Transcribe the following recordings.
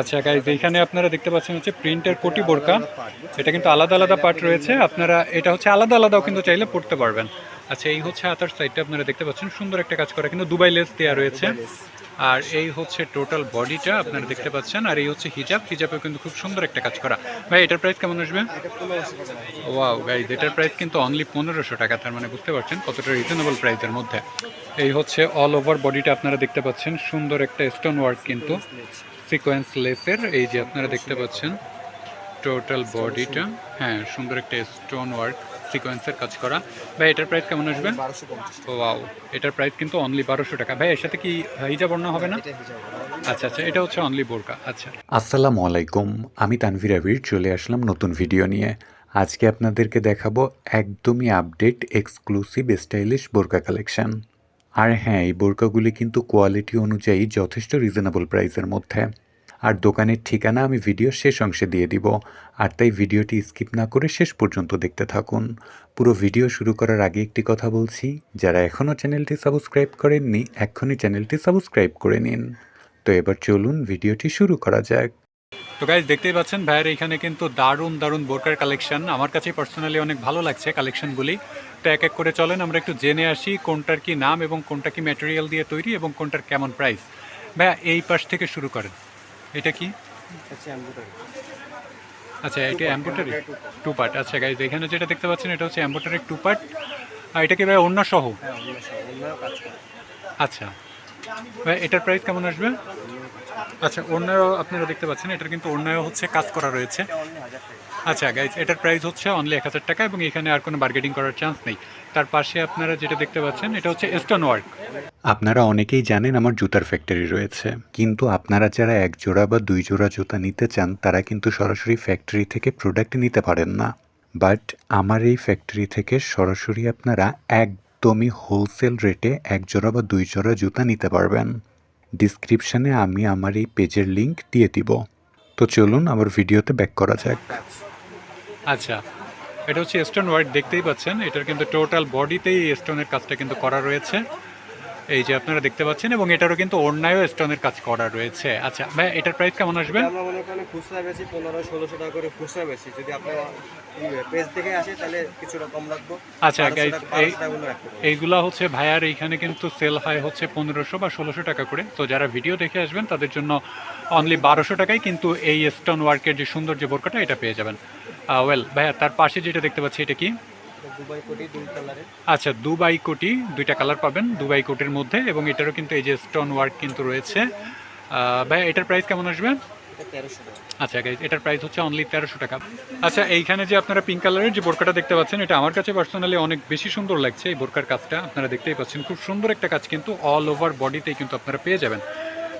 আচ্ছা গাইজ এইখানে আপনারা দেখতে পাচ্ছেন হচ্ছে প্রিন্টের কোটি বোরকা। এটা কিন্তু আলাদা আলাদা পার্ট রয়েছে। আপনারা এটা হচ্ছে আলাদা আলাদাও কিন্তু চাইলে পড়তে পারবেন। আচ্ছা এই হচ্ছে হাতার সাইডটা আপনারা দেখতে পাচ্ছেন। সুন্দর একটা কাজ করা। কিন্তু দুবাই লেস দেওয়া রয়েছে। আর এই হচ্ছে টোটাল বডিটা আপনারা দেখতে পাচ্ছেন। আর এই হচ্ছে হিজাব হিজাবেও কিন্তু খুব সুন্দর একটা কাজ করা। ভাই এটার প্রাইস কেমন আসবে? ওয়াও গাইজ এটার প্রাইস কিন্তু অনলি পনেরোশো টাকা। তার মানে বুঝতে পারছেন কতটা রিজনেবল প্রাইসের মধ্যে। এই হচ্ছে অল ওভার বডিটা আপনারা দেখতে পাচ্ছেন। সুন্দর একটা স্টোন ওয়ার্ক কিন্তু। সিকোয়েন্স লেসের এই যে আপনারা দেখতে পাচ্ছেন টোটাল বডিটা হ্যাঁ সুন্দর একটা স্টোন ওয়ার্ক সিকোয়েন্সের কাজ করা। ভাই এটার প্রাইস কেমন আসবে? ওয়াও এটার প্রাইস কিন্তু অনলি বারোশো টাকা। ভাই এর সাথে কি হিজাব বর্ণ হবে না? আচ্ছা আচ্ছা এটা হচ্ছে অনলি বোরকা। আচ্ছা। আসসালামু আলাইকুম আমি তানভীর আবির চলে আসলাম নতুন ভিডিও নিয়ে। আজকে আপনাদেরকে দেখাবো একদমই আপডেট এক্সক্লুসিভ স্টাইলিশ বোরকা কালেকশন আর হ্যাঁ এই বোরকাগুলি কিন্তু কোয়ালিটি অনুযায়ী যথেষ্ট রিজনেবল প্রাইসের মধ্যে। আর দোকানের ঠিকানা আমি ভিডিও শেষ অংশে দিয়ে দিব। আর তাই ভিডিওটি স্কিপ না করে শেষ পর্যন্ত দেখতে থাকুন। পুরো ভিডিও শুরু করার আগে একটি কথা বলছি, যারা এখনও চ্যানেলটি সাবস্ক্রাইব করেননি, এক্ষুনি চ্যানেলটি সাবস্ক্রাইব করে নিন। তো এবার চলুন ভিডিওটি শুরু করা যাক। তো গাইজ দেখতেই পাচ্ছেন ভাইয়ের এখানে কিন্তু দারুণ দারুণ বোরকার কালেকশন আমার কাছে পার্সোনালি অনেক ভালো লাগছে কালেকশনগুলি তো এক এক করে চলেন আমরা একটু জেনে আসি কোনটার কি নাম এবং কোনটা কি ম্যাটেরিয়াল দিয়ে তৈরি এবং কোনটার কেমন প্রাইস ভাইয়া এই পাশ থেকে শুরু করেন। এটা কি? আচ্ছা আচ্ছা এটা এম্বোটারি টু পার্ট আচ্ছা গাইজ এখানে যেটা দেখতে পাচ্ছেন এটা হচ্ছে এম্বোটারি টু পার্ট আর এটা কি ভাই অন্য সহ? হ্যাঁ আচ্ছা। ভাই এটার প্রাইস কেমন আসবে? আচ্ছা অন্যও আপনারা দেখতে পাচ্ছেন, এটার কিন্তু অন্যও হচ্ছে কাজ করা রয়েছে। আচ্ছা গাইজ এটার প্রাইস হচ্ছে অনলি এক হাজার টাকা এবং এখানে আর কোনো বার্গেটিং করার চান্স নেই। তার পাশে আপনারা যেটা দেখতে পাচ্ছেন, এটা হচ্ছে স্টোন ওয়ার্ক আপনারা অনেকেই জানেন আমার জুতার ফ্যাক্টরি রয়েছে। কিন্তু আপনারা যারা এক জোড়া বা দুই জোড়া জুতা নিতে চান, তারা কিন্তু সরাসরি ফ্যাক্টরি থেকে প্রোডাক্ট নিতে পারেন না। বাট আমার এই ফ্যাক্টরি থেকে সরাসরি আপনারা একদমই হোলসেল রেটে এক জোড়া বা দুই জোড়া জুতা নিতে পারবেন। ডিসক্রিপশানে আমি আমার এই পেজের লিঙ্ক দিয়ে দিব। তো চলুন আমার ভিডিওতে ব্যাক করা যাক। আচ্ছা এটা হচ্ছে স্টোন ওয়ার্ক দেখতেই পাচ্ছেন। এটার কিন্তু টোটাল বডিতেই স্টোনের কাজটা কিন্তু করা রয়েছে। এই যে আপনারা দেখতে পাচ্ছেন এবং এটারও কিন্তু অন্যায়ও স্টোনের কাজ করা রয়েছে। আচ্ছা ভাই এটার প্রাইস কেমন আসবে? আমরা মনে করেন খুচরা বেশি পনেরো ষোলোশো টাকা করে খুচরা বেশি। যদি আপনার পেজ থেকে আসে তাহলে কিছুটা কম রাখব। আচ্ছা। এইগুলা হচ্ছে ভাইয়ার এইখানে কিন্তু সেল হয় হচ্ছে পনেরোশো বা ষোলোশো টাকা করে। তো যারা ভিডিও দেখে আসবেন তাদের জন্য অনলি বারোশো টাকায় কিন্তু এই স্টোন ওয়ার্কের যে সুন্দর যে বোরকাটা এটা পেয়ে যাবেন। ওয়েল ভাইয়া তার পাশে যেটা দেখতে পাচ্ছি এটা কি? আচ্ছা দুবাই কোটি দুইটা কালার পাবেন দুবাই কোটির মধ্যে এবং এটারও কিন্তু এই যে স্টোন ওয়ার্ক কিন্তু রয়েছে। ভাইয়া এটার প্রাইস কেমন আসবে? আচ্ছা এটার প্রাইস হচ্ছে অনলি তেরোশো টাকা। আচ্ছা এইখানে যে আপনারা পিঙ্ক কালারের যে বোরকাটা দেখতে পাচ্ছেন এটা আমার কাছে পার্সোনালি অনেক বেশি সুন্দর লাগছে এই বোরকার কাজটা। আপনারা দেখতেই পাচ্ছেন খুব সুন্দর একটা কাজ কিন্তু অল ওভার বডিতেই কিন্তু আপনারা পেয়ে যাবেন।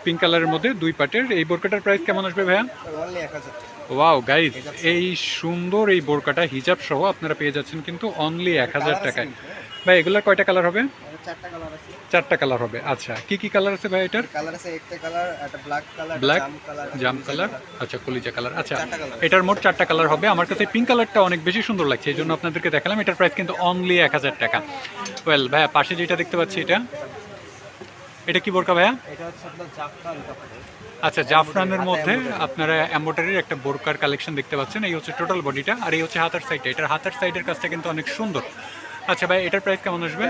পিঙ্ক কালারের মধ্যে দুই পার্টের এই বোরকাটার প্রাইস কেমন আসবে ভাইয়া? অনলি এক হাজার টাকা। ওয়াও গাইজ এই সুন্দর এই বোরকাটা হিজাব সহ আপনারা পেয়ে যাচ্ছেন কিন্তু অনলি এক হাজার টাকায়। ভাই এগুলোর কয়টা কালার হবে? চারটা কালার হবে। আচ্ছা কি কি কালার আছে ভাই এটার? কালার আছে একটা কালার একটা ব্ল্যাক কালার জাম কালার আচ্ছা কলিজা কালার আচ্ছা। এটার মোট চারটা কালার হবে। আমার কাছে পিঙ্ক কালারটা অনেক বেশি সুন্দর লাগছে এই জন্য আপনাদেরকে দেখালাম। এটার প্রাইস কিন্তু অনলি এক হাজার টাকা। ওয়েল ভাইয়া পাশে যেটা দেখতে পাচ্ছি এটা এটা কি বোরকা ভাইয়া? এটা হচ্ছে আপনার জাফরান কাপড়ের। আচ্ছা জাফরানের মধ্যে আপনারা এম্বোটারির একটা বোরকার কালেকশন দেখতে পাচ্ছেন। এই হচ্ছে টোটাল বডিটা আর এই হচ্ছে হাতার সাইডটা এটার হাতার সাইডের কাজটা কিন্তু অনেক সুন্দর। আচ্ছা ভাই এটার প্রাইস কেমন আসবে?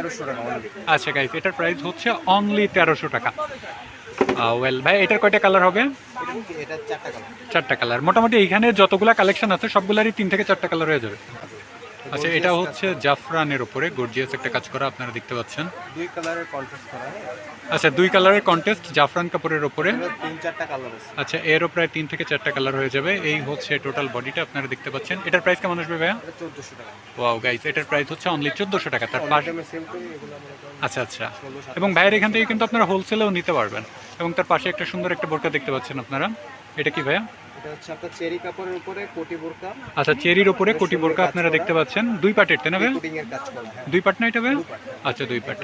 আচ্ছা গাইস এটার প্রাইস হচ্ছে অনলি তেরোশো টাকা। ওয়েল ভাই এটার কয়টা কালার হবে? চারটা কালার মোটামুটি এইখানে যতগুলা কালেকশন আছে সবগুলারই তিন থেকে চারটা কালার হয়ে যাবে। আচ্ছা এটা হচ্ছে জাফরানের উপরে গর্জিয়াস একটা কাজ করা আপনারা দেখতে পাচ্ছেন। দুই কালারের কন্ট্রাস্ট করা হয়। আচ্ছা দুই কালারের কন্টেস্ট জাফরান কাপড়ের উপরে। তিন চারটা কালার আছে। আচ্ছা এরও প্রায় তিন থেকে চারটা কালার হয়ে যাবে। এই হচ্ছে টোটাল বডিটা আপনারা দেখতে পাচ্ছেন। এটার প্রাইস কেমন আসবে ভাইয়া? চোদ্দোশো টাকা। ওয়াও গাইস এটার প্রাইস হচ্ছে অনলি চোদ্দোশো টাকা। তার পাশ আচ্ছা আচ্ছা। এবং ভাইয়ের এখান থেকে কিন্তু আপনারা হোলসেলেও নিতে পারবেন। এবং তার পাশে একটা সুন্দর একটা বোরকা দেখতে পাচ্ছেন আপনারা। এটা কি ভাইয়া? এটা হচ্ছে আপনার চেরি কাপড়ের উপরে কোটি বোরকা। আচ্ছা চেরির উপরে কোটি বোরকা আপনারা দেখতে পাচ্ছেন। দুই পার্টের তাই না ভাইয়া দুই পার্ট না এটা ভাইয়া আচ্ছা দুই পার্ট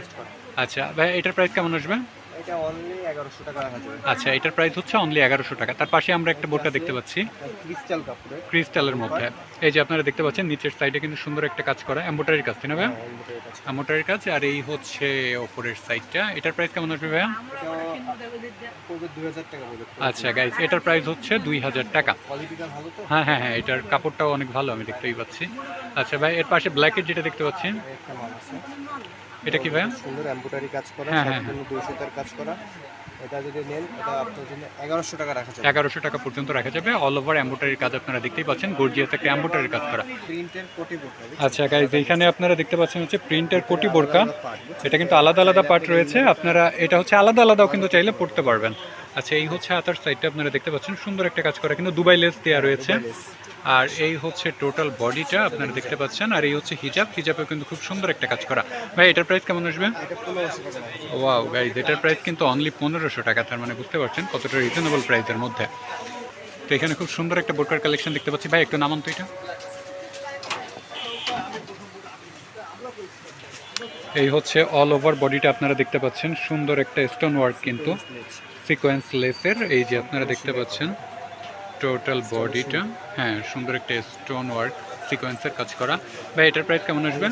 আচ্ছা ভাই এটার প্রাইস কেমন আসবে? এটা অনলি এগারোশো টাকা রাখা যাবে। আচ্ছা এটার প্রাইস হচ্ছে অনলি এগারোশো টাকা। তার পাশে আমরা একটা বোরকা দেখতে পাচ্ছি। ক্রিস্টাল কাপড়ে ক্রিস্টালের মধ্যে। এই যে আপনারা দেখতে পাচ্ছেন নিচের সাইডে কিন্তু সুন্দর একটা কাজ করা এম্বোটারির কাজ না ভাইয়া? হ্যাঁ, এমব্রয়ডারি কাজ। আর এই হচ্ছে ওপরের সাইডটা এটার প্রাইস কেমন আসবে পড়বে আচ্ছা গাইজ এটার প্রাইস হচ্ছে দুই হাজার টাকা। কোয়ালিটিটা ভালো তো? হ্যাঁ হ্যাঁ হ্যাঁ এটার কাপড়টাও অনেক ভালো আমি দেখতেই পাচ্ছি। আচ্ছা ভাই এর পাশে ব্ল্যাকের যেটা দেখতে পাচ্ছি এটা কি ভাইয়া? সুন্দর এমব্রয়ডারি কাজ করা হ্যাঁ, হ্যাঁ, সম্পূর্ণ দুই সুতার কাজ করা। এটা যদি নেন এটা আপনার জন্য এগারোশো টাকা রাখা যাবে। এগারোশো টাকা পর্যন্ত রাখা যাবে। অল ওভার এম্বোটারির কাজ আপনারা দেখতেই পাচ্ছেন গর্জিয়াস একটা এম্বোটারির কাজ করা। প্রিন্টের কোটি বোর্ড আচ্ছা গাইজ এইখানে আপনারা দেখতে পাচ্ছেন হচ্ছে প্রিন্টের কোটি বোরকা। এটা কিন্তু আলাদা আলাদা পার্ট রয়েছে। আপনারা এটা হচ্ছে আলাদা আলাদাও কিন্তু চাইলে পড়তে পারবেন। আচ্ছা এই হচ্ছে আতার সাইডটা আপনারা দেখতে পাচ্ছেন। সুন্দর একটা কাজ করা কিন্তু দুবাই লেস দেওয়া রয়েছে। আর এই হচ্ছে টোটাল বডিটা আপনারা দেখতে পাচ্ছেন, আর এই হচ্ছে হিজাব হিজাবেও কিন্তু খুব সুন্দর একটা কাজ করা। ভাই, এটার প্রাইস কেমন আসবে? ওয়াও গাইজ এটার প্রাইস কিন্তু অনলি পনেরোশো টাকা, তার মানে বুঝতে পারছেন কতটা রিজনেবল প্রাইসের মধ্যে। তো এখানে খুব সুন্দর একটা বোরকার কালেকশন দেখতে পাচ্ছি। ভাই, একটু নামান তো এটা। এই হচ্ছে অল ওভার বডিটা আপনারা দেখতে পাচ্ছেন। সুন্দর একটা স্টোন ওয়ার্ক কিন্তু সিকোয়েন্স লেসের এই যে আপনারা দেখতে পাচ্ছেন টোটাল বডিটা হ্যাঁ সুন্দর একটা স্টোন ওয়ার্ক সিকোয়েন্সের কাজ করা। ভাই এটার প্রাইস কেমন আসবে?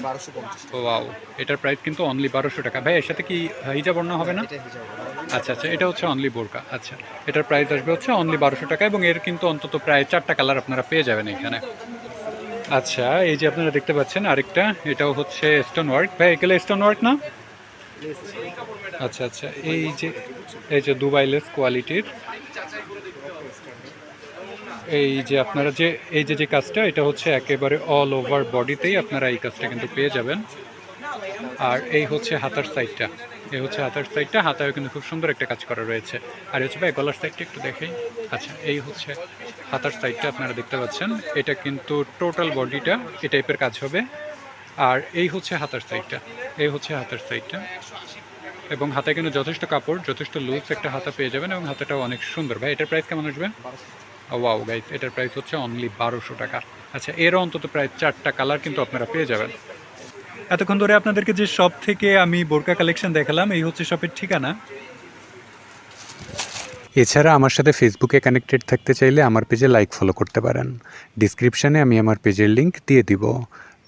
ওয়াও এটার প্রাইস কিন্তু অনলি বারোশো টাকা। ভাই এর সাথে কি হিজাব বর্ণ হবে না? আচ্ছা আচ্ছা এটা হচ্ছে অনলি বোরকা। আচ্ছা এটার প্রাইস আসবে হচ্ছে অনলি বারোশো টাকা এবং এর কিন্তু অন্তত প্রায় চারটা কালার আপনারা পেয়ে যাবেন এখানে। আচ্ছা এই যে আপনারা দেখতে পাচ্ছেন আরেকটা এটাও হচ্ছে স্টোন ওয়ার্ক ভাই এগুলো স্টোন ওয়ার্ক না? আচ্ছা আচ্ছা এই যে এই যে দুবাই লেস কোয়ালিটির এই যে আপনারা যে, এই যে যে কাজটা, এটা হচ্ছে একেবারে অল ওভার বডিতেই আপনারা এই কাজটা কিন্তু পেয়ে যাবেন। আর এই হচ্ছে হাতার সাইডটা এই হচ্ছে হাতার সাইডটা হাতায় কিন্তু খুব সুন্দর একটা কাজ করা রয়েছে। আর হচ্ছে ভাই, গলার সাইডটা একটু দেখেই। আচ্ছা এই হচ্ছে হাতার সাইডটা আপনারা দেখতে পাচ্ছেন। এটা কিন্তু টোটাল বডিটা এই টাইপের কাজ হবে। আর এই হচ্ছে হাতার সাইডটা এই হচ্ছে হাতার সাইডটা এবং হাতে কিন্তু যথেষ্ট কাপড়, যথেষ্ট লুজ একটা হাতা পেয়ে যাবেন এবং হাতাটাও অনেক সুন্দর। ভাই, এটার প্রাইস কেমন আসবে? ওয়াও গাইস এটার প্রাইস হচ্ছে অনলি বারোশো টাকা। আচ্ছা এর অন্তত প্রায় চারটা কালার কিন্তু আপনারা পেয়ে যাবেন। এতক্ষণ ধরে আপনাদেরকে যে শপ থেকে আমি বোরকা কালেকশন দেখালাম, এই হচ্ছে শপের ঠিকানা। এছাড়া আমার সাথে ফেসবুকে কানেক্টেড থাকতে চাইলে আমার পেজে লাইক ফলো করতে পারেন। ডিসক্রিপশানে আমি আমার পেজের লিংক দিয়ে দিব।